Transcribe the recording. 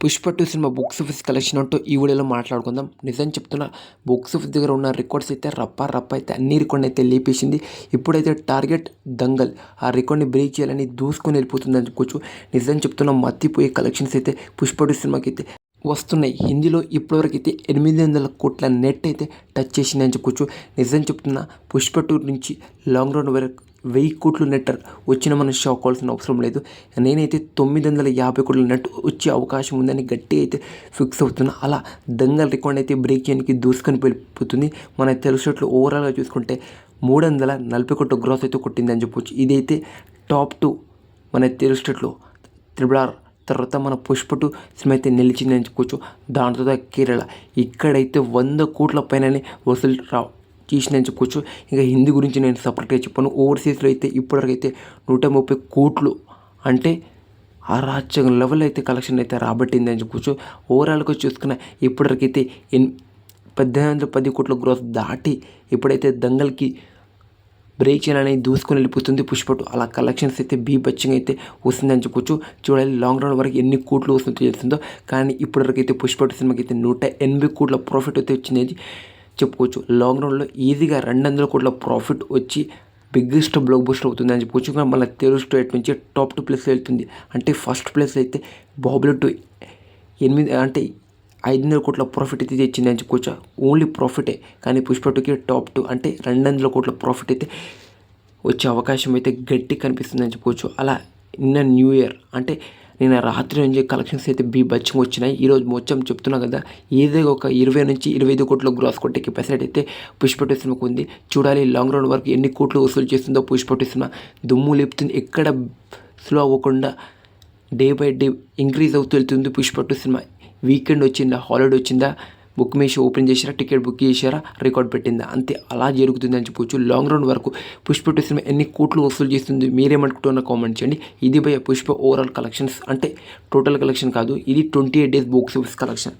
Pushpa two cinema box office collection అంటూ ఈ వీడియోలో మాట్లాడుకుందాం. నిజం చెప్తున్నా బుక్స్ ఆఫీస్ దగ్గర ఉన్న రికార్డ్స్ అయితే రప్ప రప్ప అయితే అన్ని రికార్డ్ అయితే లేపేసింది. ఇప్పుడైతే టార్గెట్ దంగల్ ఆ రికార్డ్ని బ్రేక్ చేయాలని దూసుకొని వెళ్ళిపోతుంది అనుకోవచ్చు. నిజం చెప్తున్నా మత్తిపోయే కలెక్షన్స్ అయితే పుష్ప టూ సినిమాకి అయితే వస్తున్నాయి. హిందీలో ఇప్పటివరకు అయితే ఎనిమిది వందల కోట్ల నెట్ అయితే టచ్ చేసిందని చెప్పొచ్చు. నిజం చెప్తున్నా పుష్ప టూ నుంచి లాంగ్ రన్ వరకు వెయ్యి కోట్లు నెట్ వచ్చిన మనం షాక్ అవ్వాల్సిన అవసరం లేదు. నేనైతే తొమ్మిది వందల యాభై కోట్ల నెట్ వచ్చే అవకాశం ఉందని గట్టి అయితే ఫిక్స్ అవుతున్నా. అలా దంగల్ రికార్డ్ అయితే బ్రేక్ చేయడానికి దూసుకొని వెళ్ళిపోతుంది. మన తెలిసినట్లు ఓవరాల్గా చూసుకుంటే మూడు వందల నలభై కోట్ల గ్రాస్ అయితే కొట్టిందని చెప్పొచ్చు. ఇదైతే టాప్ టూ మన తెలిసినట్లు త్రిబుల్ ఆర్ తర్వాత మన పుష్పటు సినిమా అయితే నిలిచిందని చెప్పుకోవచ్చు దాని కేరళ. ఇక్కడైతే వంద కోట్ల పైననే వసూలు రా చేసిందని చెప్పుకోవచ్చు ఇంకా హిందీ గురించి నేను సపరేట్గా చెప్పాను. ఓవర్సీస్లో అయితే ఇప్పటివరకు అయితే నూట ముప్పై కోట్లు అంటే అరాచక లెవెల్ అయితే కలెక్షన్ అయితే రాబట్టింది అని చెప్పుకోవచ్చు ఓవరాల్గా చూసుకున్న ఇప్పటివరకైతే ఎన్ పద్దెనిమిది వందల పది కోట్ల గ్రోత్ దాటి ఇప్పుడైతే దంగల్కి బ్రేక్ చేయాలని దూసుకొని వెళ్ళిపోతుంది. పుష్ప టూ అలా కలెక్షన్స్ అయితే బీభత్సంగా అయితే వస్తుందని చెప్పుకోవచ్చు చూడాలి లాంగ్ రన్ వరకు ఎన్ని కోట్లు వస్తుందో తెలుస్తుందో. కానీ ఇప్పటివరకు అయితే పుష్పటు సినిమాకి అయితే నూట ఎనభై కోట్ల ప్రాఫిట్ అయితే వచ్చింది. చెప్పుకోవచ్చు. లాంగ్ రన్లో ఈజీగా రెండు వందల కోట్ల ప్రాఫిట్ వచ్చి బిగ్గెస్ట్ బ్లాక్ బస్టర్ అవుతుంది అని చెప్పుకోవచ్చు. కానీ మళ్ళీ తెలుగు స్టేట్ నుంచి టాప్ టూ ప్లేస్ వెళ్తుంది. అంటే ఫస్ట్ ప్లేస్ అయితే బాబులెట్ టూ ఎనిమిది అంటే ఐదు వందల కోట్ల ప్రాఫిట్ అయితే తెచ్చింది అని చెప్పుకోవచ్చు. ఓన్లీ ప్రాఫిటే. కానీ పుష్ప టూకి టాప్ టూ అంటే రెండు వందల కోట్ల ప్రాఫిట్ అయితే వచ్చే అవకాశం అయితే గట్టి కనిపిస్తుంది అని చెప్పుకోవచ్చు. అలా నిన్న న్యూ ఇయర్. అంటే నిన్న రాత్రి నుంచి కలెక్షన్స్ అయితే బీ బచ్చంగా వచ్చినాయి. ఈరోజు మొత్తం చెప్తున్నా కదా ఏదో ఒక ఇరవై నుంచి ఇరవై ఐదు కోట్ల గ్రాస్ కొట్టే కెపాసిటీ అయితే పుష్ప టూ సినిమాకు ఉంది చూడాలి లాంగ్ రన్ వరకు ఎన్ని కోట్లు వసూలు చేస్తుందో పుష్ప టూ సినిమా దుమ్ము లేపుతుంది. ఎక్కడ స్లో అవ్వకుండా డే బై డే ఇంక్రీజ్ అవుతూ వెళ్తుంది పుష్ప టూ సినిమా వీకెండ్ వచ్చిందా? హాలిడే వచ్చిందా? బుక్ మేసి ఓపెన్ చేశారా? టికెట్ బుక్ చేశారా? రికార్డ్ పెట్టిందా? అంతే అలా జరుగుతుంది అని చెప్పొచ్చు. లాంగ్ రన్ వరకు పుష్ప టూ సినిమా ఎన్ని కోట్లు వసూలు చేస్తుంది మీరేమనుకుంటున్నా కామెంట్ చేయండి. ఇది భయ పుష్ప ఓవరాల్ కలెక్షన్స్ అంటే టోటల్ కలెక్షన్ కాదు ఇది twenty eight days box office collection.